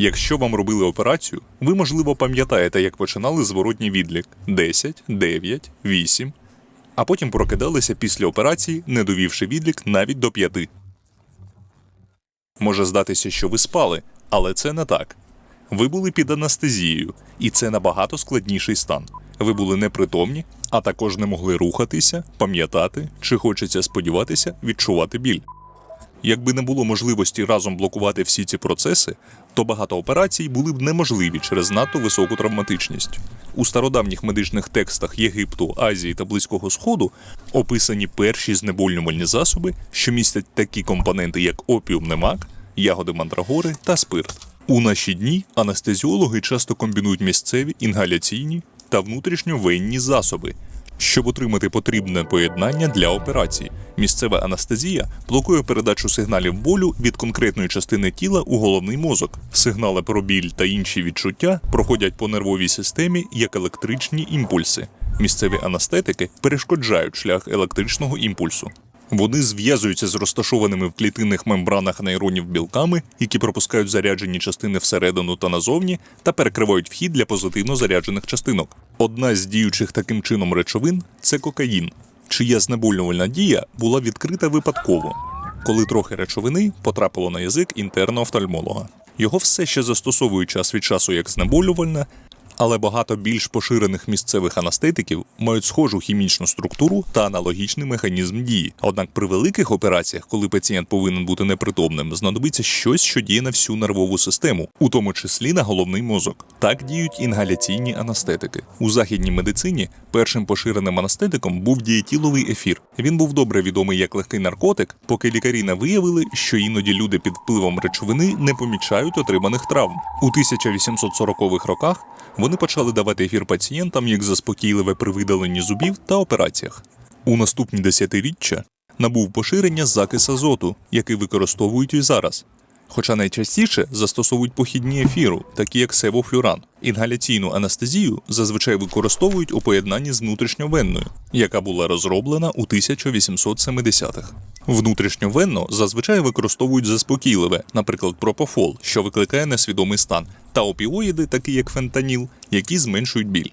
Якщо вам робили операцію, ви, можливо, пам'ятаєте, як починали зворотній відлік 10, 9, 8, а потім прокидалися після операції, не довівши відлік навіть до 5. Може здатися, що ви спали, але це не так. Ви були під анестезією, і це набагато складніший стан. Ви були непритомні, а також не могли рухатися, пам'ятати чи хочеться сподіватися відчувати біль. Якби не було можливості разом блокувати всі ці процеси, то багато операцій були б неможливі через надто високу травматичність. У стародавніх медичних текстах Єгипту, Азії та Близького Сходу описані перші знеболювальні засоби, що містять такі компоненти, як опіумний мак, ягоди мандрагори та спирт. У наші дні анестезіологи часто комбінують місцеві інгаляційні та внутрішньовенні засоби, щоб отримати потрібне поєднання для операції. Місцева анестезія блокує передачу сигналів болю від конкретної частини тіла у головний мозок. Сигнали про біль та інші відчуття проходять по нервовій системі як електричні імпульси. Місцеві анестетики перешкоджають шлях електричного імпульсу. Вони зв'язуються з розташованими в клітинних мембранах нейронів білками, які пропускають заряджені частини всередину та назовні, та перекривають вхід для позитивно заряджених частинок. Одна з діючих таким чином речовин це кокаїн, чия знеболювальна дія була відкрита випадково, коли трохи речовини потрапило на язик інтерного офтальмолога. Його все ще застосовують час від часу як знеболювальне, але багато більш поширених місцевих анестетиків мають схожу хімічну структуру та аналогічний механізм дії. Однак при великих операціях, коли пацієнт повинен бути непритомним, знадобиться щось, що діє на всю нервову систему, у тому числі на головний мозок. Так діють інгаляційні анестетики. У західній медицині першим поширеним анестетиком був дієтіловий ефір. Він був добре відомий як легкий наркотик, поки лікарі не виявили, що іноді люди під впливом речовини не помічають отриманих травм. У 1840-х роках вони почали давати ефір пацієнтам як заспокійливе при видаленні зубів та операціях. У наступні десятиріччя набув поширення закис азоту, який використовують і зараз. Хоча найчастіше застосовують похідні ефіру, такі як севофлюран. Інгаляційну анестезію зазвичай використовують у поєднанні з внутрішньовенною, яка була розроблена у 1870-х. Внутрішньовенно зазвичай використовують заспокійливе, наприклад, пропофол, що викликає несвідомий стан, та опіоїди, такі як фентаніл, які зменшують біль.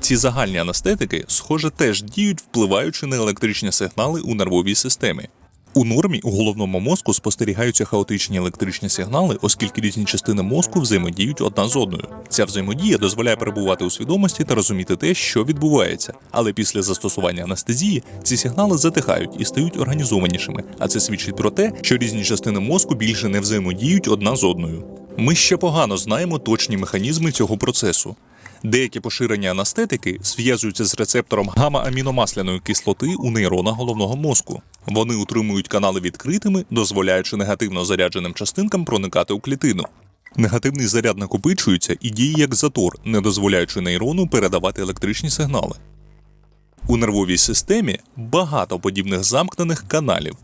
Ці загальні анестетики, схоже, теж діють, впливаючи на електричні сигнали у нервовій системі. У нормі у головному мозку спостерігаються хаотичні електричні сигнали, оскільки різні частини мозку взаємодіють одна з одною. Ця взаємодія дозволяє перебувати у свідомості та розуміти те, що відбувається. Але після застосування анестезії ці сигнали затихають і стають організованішими. А це свідчить про те, що різні частини мозку більше не взаємодіють одна з одною. Ми ще погано знаємо точні механізми цього процесу. Деякі поширені анестетики зв'язуються з рецептором гамма-аміномасляної кислоти у нейронах головного мозку. Вони утримують канали відкритими, дозволяючи негативно зарядженим частинкам проникати у клітину. Негативний заряд накопичується і діє як затор, не дозволяючи нейрону передавати електричні сигнали. У нервовій системі багато подібних замкнених каналів,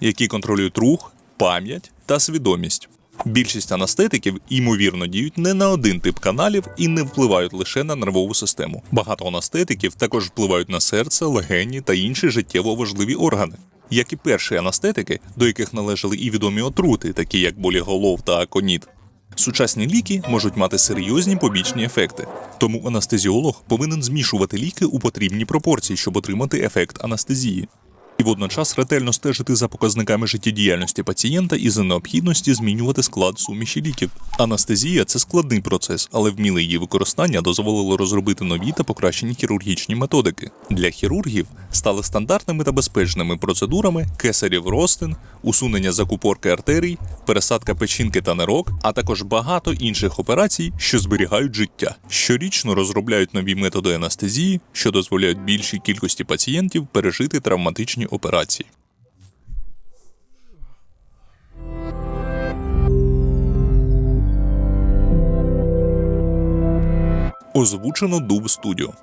які контролюють рух, пам'ять та свідомість. Більшість анестетиків ймовірно діють не на один тип каналів і не впливають лише на нервову систему. Багато анестетиків також впливають на серце, легені та інші життєво важливі органи. Як і перші анестетики, до яких належали і відомі отрути, такі як боліголов та аконіт. Сучасні ліки можуть мати серйозні побічні ефекти, тому анестезіолог повинен змішувати ліки у потрібній пропорції, щоб отримати ефект анестезії і водночас ретельно стежити за показниками життєдіяльності пацієнта і за необхідності змінювати склад суміші ліків. Анестезія це складний процес, але вміле її використання дозволило розробити нові та покращені хірургічні методики. Для хірургів стали стандартними та безпечними процедурами кесарів ростин, усунення закупорки артерій, пересадка печінки та нирок, а також багато інших операцій, що зберігають життя. Щорічно розробляють нові методи анестезії, що дозволяють більшій кількості пацієнтів пережити травматичні операції. Озвучено Дуб Студіо.